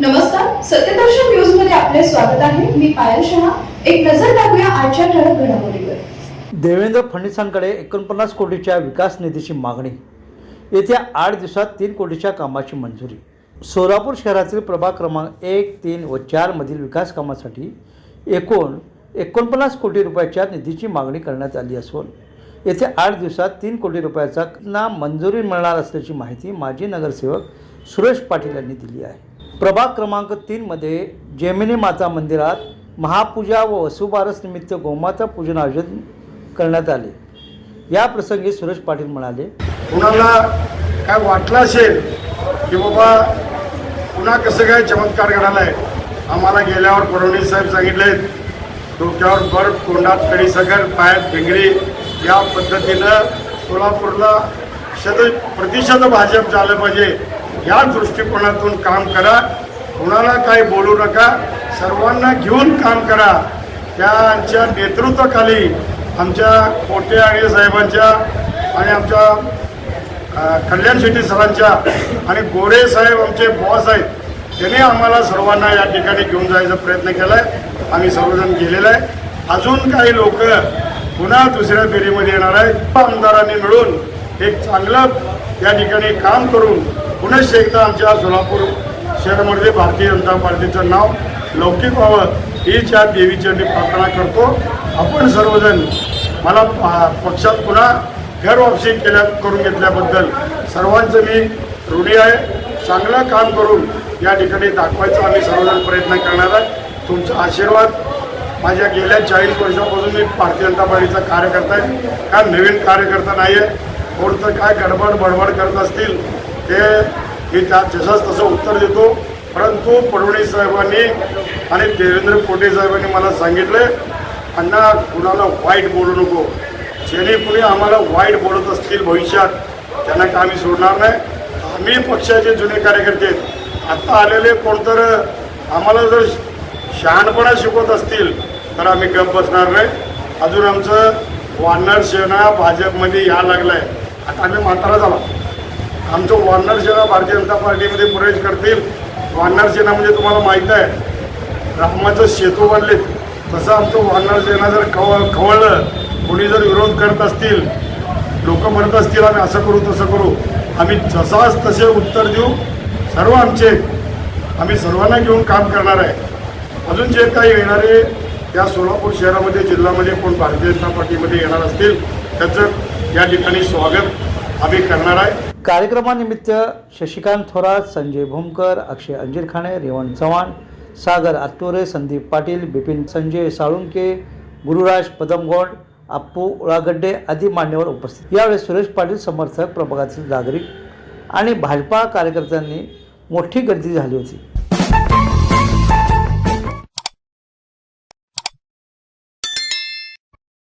नमस्कार सत्यदर्शन न्यूजमध्ये आपले स्वागत आहे. मी पायल शहा. एक नजर टाकूया आजच्या ठळक घडामोडीवर. देवेंद्र फडणवीसांकडे एकोणपन्नास कोटीच्या विकास निधीची मागणी. येत्या आठ दिवसात तीन कोटीच्या कामाची मंजुरी. सोलापूर शहरातील प्रभाग क्रमांक एक तीन व चारमधील विकास कामासाठी एकूण एकोणपन्नास कोटी रुपयाच्या निधीची मागणी करण्यात आली असून येत्या आठ दिवसात तीन कोटी रुपयाचा ना मंजुरी मिळणार असल्याची माहिती माजी नगरसेवक सुरेश पाटील यांनी दिली आहे. प्रभाग क्रमांक तीनमध्ये जेमिनी माता मंदिरात महापूजा व वसुबारस निमित्त गोमाता पूजन आयोजन करण्यात आले. या प्रसंगी सुरेश पाटील म्हणाले कुणाला काय वाटलं असेल की बाबा पुन्हा कसं काय चमत्कार घडायला आहे आम्हाला गेल्यावर फडणवीस साहेब सांगितले डोक्यावर बर्फ तोंडात खडीसगर पायात भिंगरी या पद्धतीनं सोलापूरला शत प्रतिशत भाजप झालं पाहिजे. या दृष्टिकोनातून काम करा. कुणाला काही बोलू नका. सर्वांना घेऊन काम करा. त्यांच्या नेतृत्वाखाली आमच्या कोटे आणि साहेबांच्या आणि आमच्या कल्याण शेट्टी सरांच्या आणि गोरे साहेब आमचे बॉस आहेत. त्यांनी आम्हाला सर्वांना या ठिकाणी घेऊन जायचा प्रयत्न केला आहे आम्ही सर्वजण गेलेलो आहे. अजून काही लोक पुन्हा दुसऱ्या फेरीमध्ये येणार आहेत. आमदारांनी मिळून एक चांगलं या ठिकाणी काम करून पुनश्च एकदा आमच्या सोलापूर शहरामध्ये भारतीय जनता पार्टीचं नाव लौकिक व्हावं हीच या देवीच्या प्रार्थना करतो. आपण सर्वजण मला पक्षात पुन्हा घर वापसी केल्या करून घेतल्याबद्दल सर्वांचं मी ऋणी आहे. चांगलं काम करून या ठिकाणी दाखवायचा आम्ही सर्वजण प्रयत्न करणार आहे. तुमचा आशीर्वाद. माझ्या गेल्या चाळीस वर्षापासून मी भारतीय जनता पार्टीचा कार्यकर्ता आहे. काय नवीन कार्यकर्ता नाही आहे कोणतं काय गडबड बडबड करत असतील? ते मी त्या जसंच तसं उत्तर देतो. परंतु फडणवीस साहेबांनी आणि देवेंद्र कोटे साहेबांनी मला सांगितलं अण्णा कुणाला वाईट बोलू नको. जेणे कुणी आम्हाला वाईट बोलत असतील भविष्यात त्यांना का आम्ही सोडणार नाही. आम्ही पक्षाचे जुने कार्यकर्ते आहेत. आत्ता आलेले कोणतर आम्हाला जर शहाणपणा शिकवत असतील तर आम्ही गप बसणार नाही. अजून आमचं वानर सेना भाजपमध्ये या लागलं आहे आता आम्ही म्हातारा झाला. आमचं वानर सेना भारतीय जनता पार्टीमध्ये प्रवेश करतील. वानर सेना म्हणजे तुम्हाला माहीत आहे रामाचं सेतू बांधले तसं आमचं वानर सेना जर खव खवळलं कोणी जर विरोध करत असतील लोक म्हणत असतील आम्ही असं करू तसं करू. आम्ही जसाच तसे उत्तर देऊ सर्व आमचे आम्ही सर्वांना घेऊन काम करणार आहे. अजून जे काही येणारे या सोलापूर शहरामध्ये जिल्ह्यामध्ये कोण भारतीय जनता पार्टीमध्ये येणार असतील त्याचं या ठिकाणी स्वागत आम्ही करणार आहे. कार्यक्रमानिमित्त शशिकांत थोरात संजय भूमकर अक्षय अंजीरखाणे रेवण चव्हाण सागर आत्तोरे संदीप पाटील बिपिन संजय साळुंके गुरुराज पदमगोंड अप्पू उळागड्डे आदी मान्यवर उपस्थित. यावेळी सुरेश पाटील समर्थक प्रभागातील नागरिक आणि भाजपा कार्यकर्त्यांनी मोठी गर्दी झाली होती.